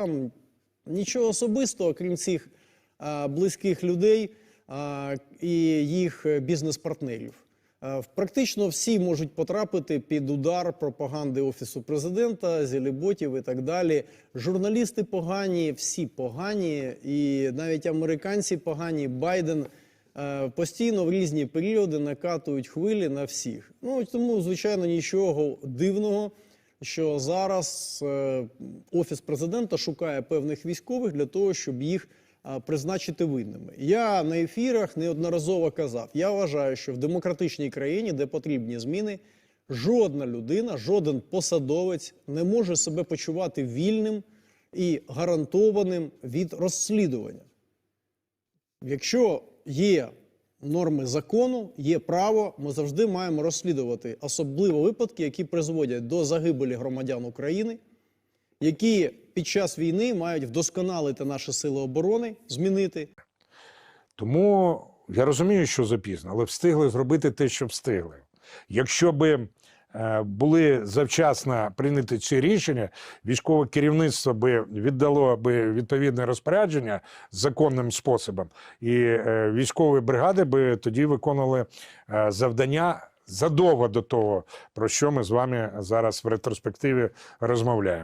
Там нічого особистого, крім цих а, близьких людей а, і їх е, бізнес-партнерів. Практично всі можуть потрапити під удар пропаганди Офісу президента, зіліботів і так далі. Журналісти погані, всі погані, і навіть американці погані. Байден е, постійно в різні періоди накатують хвилі на всіх. Ну тому, звичайно, нічого дивного що зараз е, офіс президента шукає певних військових для того, щоб їх призначити винними. Я на ефірах неодноразово казав: я вважаю, що в демократичній країні, де потрібні зміни, жодна людина, жоден посадовець не може себе почувати вільним і гарантованим від розслідування. Якщо є норми закону, є право, ми завжди маємо розслідувати особливо випадки, які призводять до загибелі громадян України, які під час війни мають вдосконалити наші сили оборони, змінити. Тому я розумію, що запізно, але встигли зробити те, що встигли. Якщо би були завчасно прийняті ці рішення, військове керівництво би віддало би відповідне розпорядження законним способом, і е, військові бригади би тоді виконували е, завдання задовго до того, про що ми з вами зараз в ретроспективі розмовляємо.